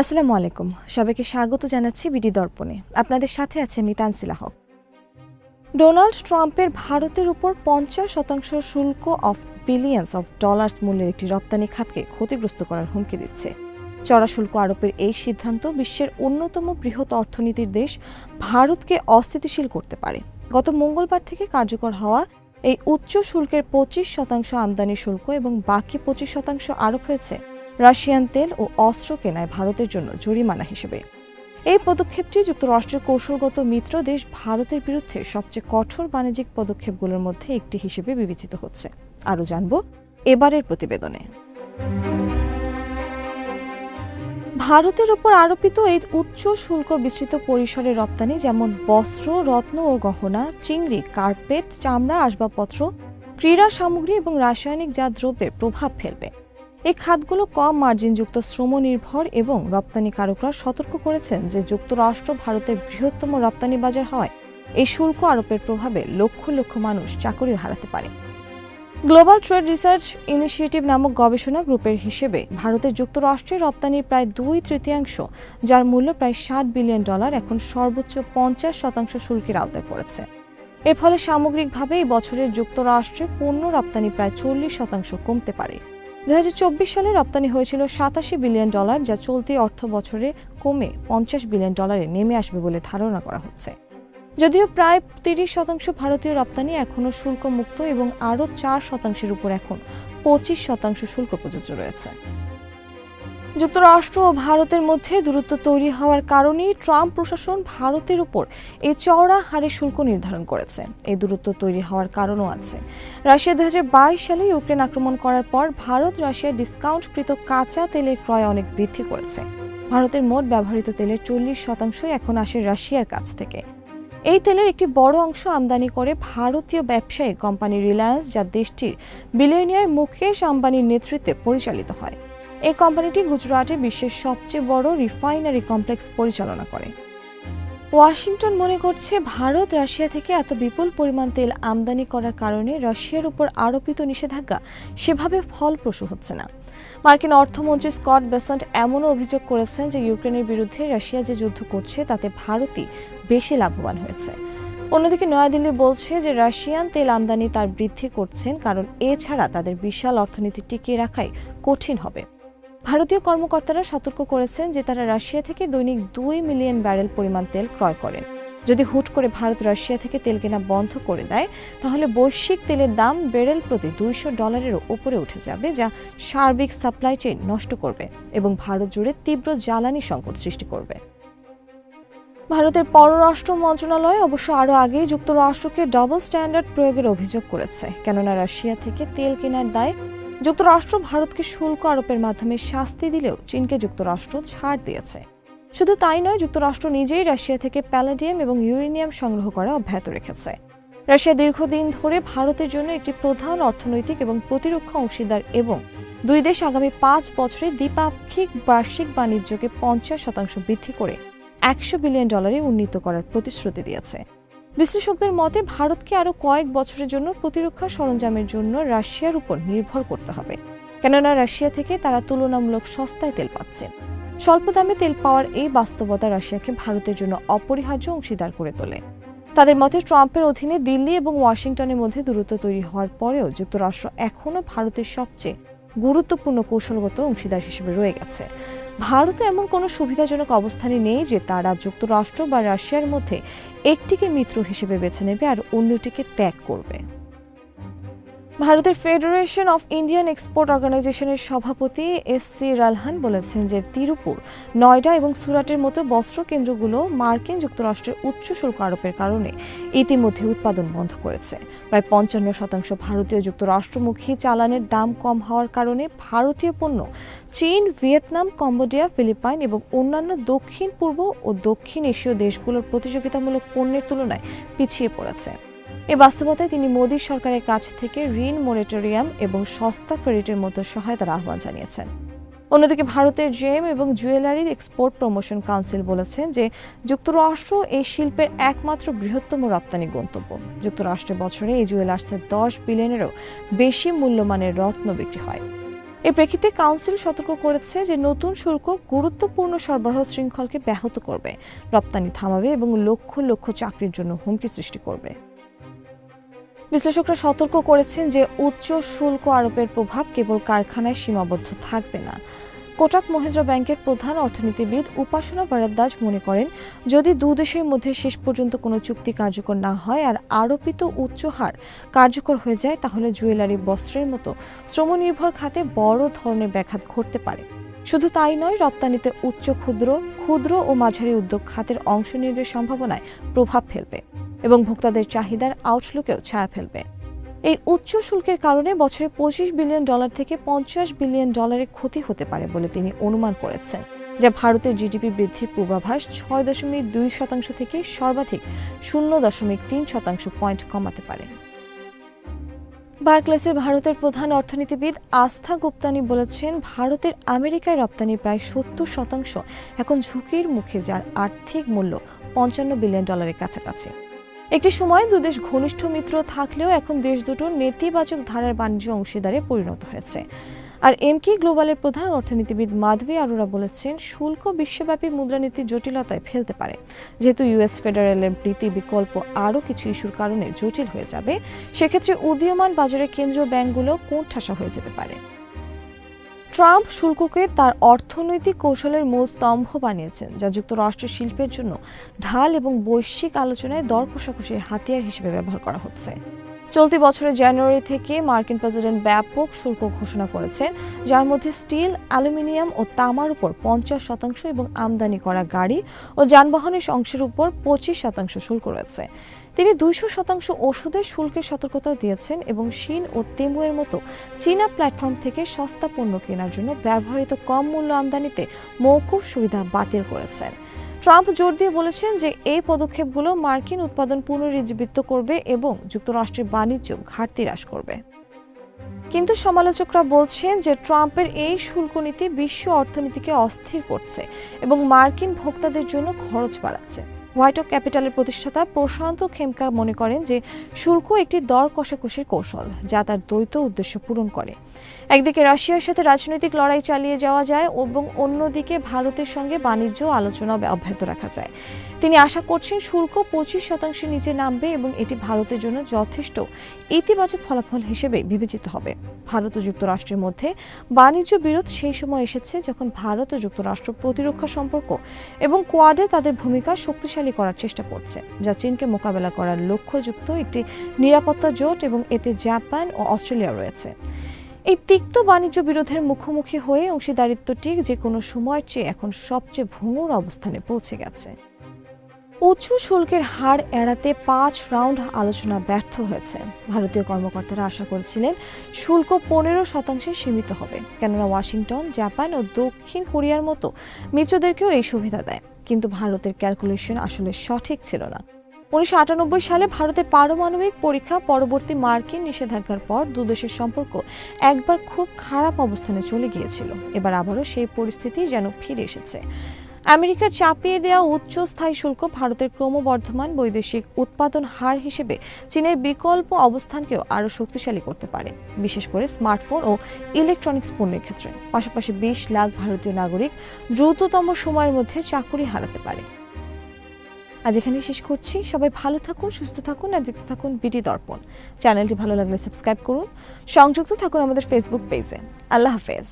আসসালামু আলাইকুম। সবাইকে স্বাগত জানাচ্ছি বিডি দর্পণে। আপনাদের সাথে আছে আমি তানসিলা হক ডোনাল্ড ট্রাম্পের ভারতের উপর পঞ্চাশ শতাংশ শুল্ক অফ বিলিয়ন্স অফ ডলার্স মূল্যের একটি রপ্তানি খাতকে ক্ষতিগ্রস্ত করার হুমকি দিচ্ছে। চড়া শুল্ক আরোপের এই সিদ্ধান্ত বিশ্বের অন্যতম বৃহৎ অর্থনীতির দেশ ভারতকে অস্থিতিশীল করতে পারে। গত মঙ্গলবার থেকে কার্যকর হওয়া এই উচ্চ শুল্কের পঁচিশ শতাংশ আমদানি শুল্ক এবং বাকি পঁচিশ শতাংশ আরোপ হয়েছে রাশিয়ান তেল ও অস্ত্র কেনায় ভারতের জন্য জরিমানা হিসেবে। এই পদক্ষেপটি যুক্তরাষ্ট্রের কৌশলগত মিত্র দেশ ভারতের বিরুদ্ধে সবচেয়ে কঠোর বাণিজ্যিক পদক্ষেপগুলোর মধ্যে একটি হিসেবে বিবেচিত হচ্ছে। আরও জানব এবারের প্রতিবেদনে। ভারতের ওপর আরোপিত এই উচ্চ শুল্ক বিস্তৃত পরিসরে রপ্তানি যেমন বস্ত্র, রত্ন ও গহনা, চিংড়ি, কার্পেট, চামড়া, আসবাবপত্র, ক্রীড়া সামগ্রী এবং রাসায়নিক জাত দ্রব্যের প্রভাব ফেলবে। এই খাতগুলো কম মার্জিনযুক্ত শ্রম নির্ভর এবং রপ্তানিকারকরা সতর্ক করেছেন যে যুক্তরাষ্ট্র ভারতের বৃহত্তম রপ্তানি বাজার হওয়ায় এই শুল্ক আরোপের প্রভাবে লক্ষ লক্ষ মানুষ চাকরি হারাতে পারে। গ্লোবাল ট্রেড রিসার্চ ইনিশিয়েটিভ নামক গবেষণা গ্রুপের হিসেবে ভারতের যুক্তরাষ্ট্রের রপ্তানির প্রায় দুই তৃতীয়াংশ, যার মূল্য প্রায় ষাট বিলিয়ন ডলার, এখন সর্বোচ্চ পঞ্চাশ শতাংশ শুল্কের আওতায় পড়েছে। এর ফলে সামগ্রিকভাবে এই বছরের যুক্তরাষ্ট্রে পণ্য রপ্তানি প্রায় চল্লিশ শতাংশ কমতে পারে। দু সালে রপ্তানি হয়েছিল সাতাশি বিলিয়ন ডলার, যা চলতি অর্থ বছরে কমে পঞ্চাশ বিলিয়ন ডলারে নেমে আসবে বলে ধারণা করা হচ্ছে। যদিও প্রায় তিরিশ শতাংশ ভারতীয় রপ্তানি এখনও শুল্কমুক্ত এবং আরও চার শতাংশের উপর এখন পঁচিশ শতাংশ শুল্ক প্রযোজ্য রয়েছে। যুক্তরাষ্ট্র ও ভারতের মধ্যে দূরত্ব তৈরি হওয়ার কারণেই ট্রাম্প প্রশাসন ভারতের উপর এই চওড়া হারে শুল্ক নির্ধারণ করেছে। এই দূরত্ব তৈরি হওয়ার কারণও আছে। রাশিয়া দুই হাজার বাইশ সালে ইউক্রেন আক্রমণ করার পর ভারত রাশিয়া ডিসকাউন্টকৃত কাঁচা তেলের ক্রয় অনেক বৃদ্ধি করেছে। ভারতের মোট ব্যবহৃত তেলের চল্লিশ শতাংশই এখন আসে রাশিয়ার কাছ থেকে। এই তেলের একটি বড় অংশ আমদানি করে ভারতীয় ব্যবসায়ী কোম্পানি রিলায়েন্স, যা দেশটির বিলিয়নিয়ার মুকেশ আম্বানির নেতৃত্বে পরিচালিত হয়। এই কোম্পানিটি গুজরাটে বিশ্বের সবচেয়ে বড় রিফাইনারি কমপ্লেক্স পরিচালনা করে। ওয়াশিংটন মনে করছে ভারত রাশিয়া থেকে এত বিপুল পরিমাণ তেল আমদানি করার কারণে রাশিয়ার উপর আরোপিত নিষেধাজ্ঞা সেভাবে ফলপ্রসূ হচ্ছে না। মার্কিন অর্থমন্ত্রী স্কট বেসেন্ট এমনও অভিযোগ করেছেন যে ইউক্রেনের বিরুদ্ধে রাশিয়া যে যুদ্ধ করছে তাতে ভারতই বেশি লাভবান হয়েছে। অন্যদিকে নয়াদিল্লি বলছে যে রাশিয়ান তেল আমদানি তার বৃদ্ধি করছেন কারণ এছাড়া তাদের বিশাল অর্থনীতি টিকিয়ে রাখাই কঠিন হবে। ভারতীয় কর্মকর্তারা সতর্ক করেছেন যে তারা রাশিয়া থেকে দৈনিক দুই মিলিয়ন ব্যারেল পরিমাণ তেল ক্রয় করেন। যদি হুট করে ভারত রাশিয়া থেকে তেল কেনা বন্ধ করে দেয়, তাহলে বৈশ্বিক তেলের দাম বেরেল প্রতি দুইশো ডলারেরও উপরে উঠে যাবে, যা সার্বিক সাপ্লাই চেইন নষ্ট করবে এবং ভারত জুড়ে তীব্র জ্বালানি সংকট সৃষ্টি করবে। ভারতের পররাষ্ট্র মন্ত্রণালয় অবশ্য আরও আগেই যুক্তরাষ্ট্রকে ডবল স্ট্যান্ডার্ড প্রয়োগের অভিযোগ করেছে, কেননা রাশিয়া থেকে তেল কেনার দায় যুক্তরাষ্ট্র ভারতকে শুল্ক আরোপের মাধ্যমে শাস্তি দিলেও চীনকে যুক্তরাষ্ট্র ছাড় দিয়েছে। শুধু তাই নয়, যুক্তরাষ্ট্র নিজেই রাশিয়া থেকে প্যালাডিয়াম এবং ইউরেনিয়াম সংগ্রহ করা অব্যাহত রেখেছে। রাশিয়া দীর্ঘদিন ধরে ভারতের জন্য একটি প্রধান অর্থনৈতিক এবং প্রতিরক্ষা অংশীদার এবং দুই দেশ আগামী পাঁচ বছরে দ্বিপাক্ষিক বার্ষিক বাণিজ্যকে পঞ্চাশ শতাংশ বৃদ্ধি করে একশো বিলিয়ন ডলারে উন্নীত করার প্রতিশ্রুতি দিয়েছে। বিশ্লেষকদের মতে, ভারতকে আরও কয়েক বছরের জন্য প্রতিরক্ষা সরঞ্জামের জন্য রাশিয়ার উপর নির্ভর করতে হবে। কেননা, রাশিয়া থেকে তারা তুলনামূলক সস্তায় তেল পাচ্ছে। স্বল্প দামে তেল পাওয়ার এই বাস্তবতা রাশিয়াকে ভারতের জন্য অপরিহার্য অংশীদার করে তোলে। তাদের মতে, ট্রাম্পের অধীনে দিল্লি এবং ওয়াশিংটনের মধ্যে দূরত্ব তৈরি হওয়ার পরেও যুক্তরাষ্ট্র এখনও ভারতের সবচেয়ে গুরুত্বপূর্ণ কৌশলগত অংশীদার হিসেবে রয়ে গেছে। ভারতও এমন কোনো সুবিধাজনক অবস্থানে নেই যে তারা যুক্তরাষ্ট্র বা রাশিয়ার মধ্যে একটিকে মিত্র হিসেবে বেছে নেবে আর অন্যটিকে ত্যাগ করবে। ভারতের ফেডারেশন অফ ইন্ডিয়ান এক্সপোর্ট অর্গানাইজেশনের সভাপতি এস সি রালহান বলেছেন যে তিরুপুর, নয়ডা এবং সুরাটের মতো বস্ত্র কেন্দ্রগুলো মার্কিন যুক্তরাষ্ট্রের উচ্চ শুল্ক আরোপের কারণে ইতিমধ্যে উৎপাদন বন্ধ করেছে। প্রায় পঞ্চান্ন শতাংশ ভারতীয় যুক্তরাষ্ট্রমুখী চালানের দাম কম হওয়ার কারণে ভারতীয় পণ্য চীন, ভিয়েতনাম, কম্বোডিয়া, ফিলিপাইন এবং অন্যান্য দক্ষিণ পূর্ব ও দক্ষিণ এশীয় দেশগুলোর প্রতিযোগিতামূলক পণ্যের তুলনায় পিছিয়ে পড়েছে। এ বাস্তবতায় তিনি মোদী সরকারের কাছ থেকে ঋণ মোরেটোরিয়াম এবং সস্তা ক্রেডিটের মতো সহায়তার আহ্বান জানিয়েছেন। অন্যদিকে ভারতের জেম এবং জুয়েলারি এক্সপোর্ট প্রমোশন কাউন্সিল বলেছেন যে যুক্তরাষ্ট্র এই শিল্পের একমাত্র বৃহত্তম রপ্তানি গন্তব্য। যুক্তরাষ্ট্রে বছরে এই জুয়েলার্সের দশ বিলিয়নেরও বেশি মূল্যমানের রত্ন বিক্রি হয়। এ প্রেক্ষিতে কাউন্সিল সতর্ক করেছে যে নতুন শুল্ক গুরুত্বপূর্ণ সরবরাহ শৃঙ্খলকে ব্যাহত করবে, রপ্তানি থামাবে এবং লক্ষ লক্ষ চাকরির জন্য হুমকি সৃষ্টি করবে। বিশ্লেষকরা সতর্ক করেছেন যে উচ্চ শুল্ক আরোপের প্রভাব কেবল কারখানায় সীমাবদ্ধ থাকবে না। কোটাক মহেন্দ্র ব্যাংকের প্রধান অর্থনীতিবিদ উপাসনা ভারদ্বাজ মনে করেন, যদি দু দেশের মধ্যে শেষ পর্যন্ত কোনো চুক্তি কার্যকর না হয় আর আরোপিত উচ্চ হার কার্যকর হয়ে যায়, তাহলে জুয়েলারি বস্ত্রের মতো শ্রমনির্ভর খাতে বড় ধরনের ব্যাঘাত ঘটতে পারে। শুধু তাই নয়, রপ্তানিতে উচ্চ ক্ষুদ্র ক্ষুদ্র ও মাঝারি উদ্যোগ খাতের অংশ নিয়োগের সম্ভাবনায় প্রভাব ফেলবে। এবং ভোক্তাদের চাহিদার আউটলুকেও ছায়া ফেলবে। এই উচ্চ শুল্কের কারণে বছরে পঁচিশ বিলিয়ন ডলার থেকে পঞ্চাশ বিলিয়ন ডলারের ক্ষতি হতে পারে বলে তিনি অনুমান করেছেন, যা ভারতের জিডিপি বৃদ্ধির পূর্বাভাস ছয় দশমিক দুই শতাংশ থেকে সর্বাধিক শূন্য দশমিক তিন শতাংশ পয়েন্ট কমাতে পারে। বার্কলেসের ভারতের প্রধান অর্থনীতিবিদ আস্থা গুপ্তানি বলেছেন, ভারতের আমেরিকায় রপ্তানি প্রায় সত্তর শতাংশ, এখন ঝুঁকির মুখে, যার আর্থিক মূল্য পঞ্চান্ন বিলিয়ন ডলারের কাছাকাছি। একটি সময় দুদেশ ঘনিষ্ঠ মিত্র থাকলেও এখন দেশ দুটো নেতিবাচক ধারার বাণিজ্য অংশীদারে পরিণত হয়েছে। আর এমকে গ্লোবালের প্রধান অর্থনীতিবিদ মাধবী আরোরা বলেছেন, শুল্ক বিশ্বব্যাপী মুদ্রানীতি জটিলতায় ফেলতে পারে। যেহেতু ইউএস ফেডারেলের নীতি বিকল্প আরও কিছু ইস্যুর কারণে জটিল হয়ে যাবে, সেক্ষেত্রে উদীয়মান বাজারে কেন্দ্রীয় ব্যাংকগুলো কোণঠাসা হয়ে যেতে পারে। ট্রাম্প শুল্ককে তার অর্থনৈতিক কৌশলের মূল স্তম্ভ বানিয়েছেন, যা যুক্তরাষ্ট্র শিল্পের জন্য ঢাল এবং বৈশ্বিক আলোচনায় দর কষাকষির হাতিয়ার হিসেবে ব্যবহার করা হচ্ছে। চলতি বছরের জানুয়ারি থেকে মার্কিন প্রেসিডেন্ট ব্যাপক শুল্ক ঘোষণা করেছেন যার মধ্যে স্টিল, অ্যালুমিনিয়াম ও তামার উপর পঞ্চাশ শতাংশ এবং আমদানি করা গাড়ি ও যানবাহনের অংশের উপর পঁচিশ শতাংশ শুল্ক রয়েছে। তিনি দুইশো শতাংশ ওষুধের শুল্কের সতর্কতাও দিয়েছেন এবং চীন ও তেমুয়ের মতো চীনা প্ল্যাটফর্ম থেকে সস্তা পণ্য কেনার জন্য ব্যবহৃত কম মূল্য আমদানিতে মৌকুব সুবিধা বাতিল করেছেন। ট্রাম্প জোর দিয়ে বলেছেন যে এই পদক্ষেপগুলো মার্কিন উৎপাদন পুনরুজ্জীবিত করবে এবং যুক্তরাষ্ট্রের বাণিজ্য ঘাটতি হ্রাস করবে। কিন্তু সমালোচকরা বলছেন যে ট্রাম্পের এই শুল্ক নীতি বিশ্ব অর্থনীতিকে অস্থির করছে এবং মার্কিন ভোক্তাদের জন্য খরচ বাড়াচ্ছে। হোয়াইট অফ ক্যাপিটালের প্রতিষ্ঠাতা প্রশান্ত খেমকা মনে করেন যে শুল্ক একটি দর কষাকষির কৌশল, যা তার দ্বৈত উদ্দেশ্য পূরণ করে। একদিকে রাশিয়ার সাথে রাজনৈতিক লড়াই চালিয়ে যাওয়া যায় এবং অন্যদিকে ভারতের সঙ্গে বাণিজ্য আলোচনা অব্যাহত রাখা যায়। তিনি আশা করছেন শুল্ক পঁচিশ শতাংশের নিচে নামবে এবং এটি ভারতের জন্য যথেষ্ট ইতিবাচক ফলাফল হিসেবে বিবেচিত হবে। ভারত ও যুক্তরাষ্ট্রের মধ্যে বাণিজ্য বিরোধ সেই সময় এসেছে যখন ভারত ও যুক্তরাষ্ট্র প্রতিরক্ষা সম্পর্ক এবং কোয়াডে তাদের ভূমিকা শক্তিশালী করার চেষ্টা করছে, যা চীনকে মোকাবেলা করার লক্ষ্যযুক্ত একটি নিরাপত্তা জোট এবং এতে জাপান ও অস্ট্রেলিয়া রয়েছে। এই তিক্ত বাণিজ্য বিরোধের মুখোমুখি হয়ে অংশীদারিত্বটি যে কোনো সময়ের চেয়ে এখন সবচেয়ে ভঙ্গুর অবস্থানে পৌঁছে গেছে। উঁচু শুল্কের হার এড়াতে পাঁচ রাউন্ড আলোচনা ব্যর্থ হয়েছে। ভারতীয় কর্মকর্তারা আশা করেছিলেন শুল্ক পনেরো শতাংশে সীমিত হবে। কেননা ওয়াশিংটন, জাপান ও দক্ষিণ কোরিয়ার মতো মিত্রদেরকেও এই সুবিধা দেয়। কিন্তু ভারতের ক্যালকুলেশন আসলে সঠিক ছিল না। উনিশশো আটানব্বই সালে ভারতের পারমাণবিক পরীক্ষা পরবর্তী মার্কিন নিষেধাজ্ঞার পর দুদেশের সম্পর্ক একবার খুব খারাপ অবস্থানে চলে গিয়েছিল। এবার আবারও সেই পরিস্থিতি যেন ফিরে এসেছে। আমেরিকার চাপিয়ে দেওয়া উচ্চ স্থায়ী শুল্ক ভারতের ক্রমবর্ধমান বৈদেশিক উৎপাদন হার হিসেবে চীনের বিকল্প অবস্থানকেও আরও শক্তিশালী করতে পারে, বিশেষ করে স্মার্টফোন ও ইলেকট্রনিক্স পণ্যের ক্ষেত্রে। পাশাপাশি বিশ লাখ ভারতীয় নাগরিক দ্রুততম সময়ের মধ্যে চাকুরি হারাতে পারে। আজ এখানে শেষ করছি। সবাই ভালো থাকুন, সুস্থ থাকুন আর দেখতে থাকুন বিটি দর্পণ। চ্যানেলটি ভালো লাগলে সাবস্ক্রাইব করুন। সংযুক্ত থাকুন আমাদের ফেসবুক পেজে আল্লাহ হাফেজ।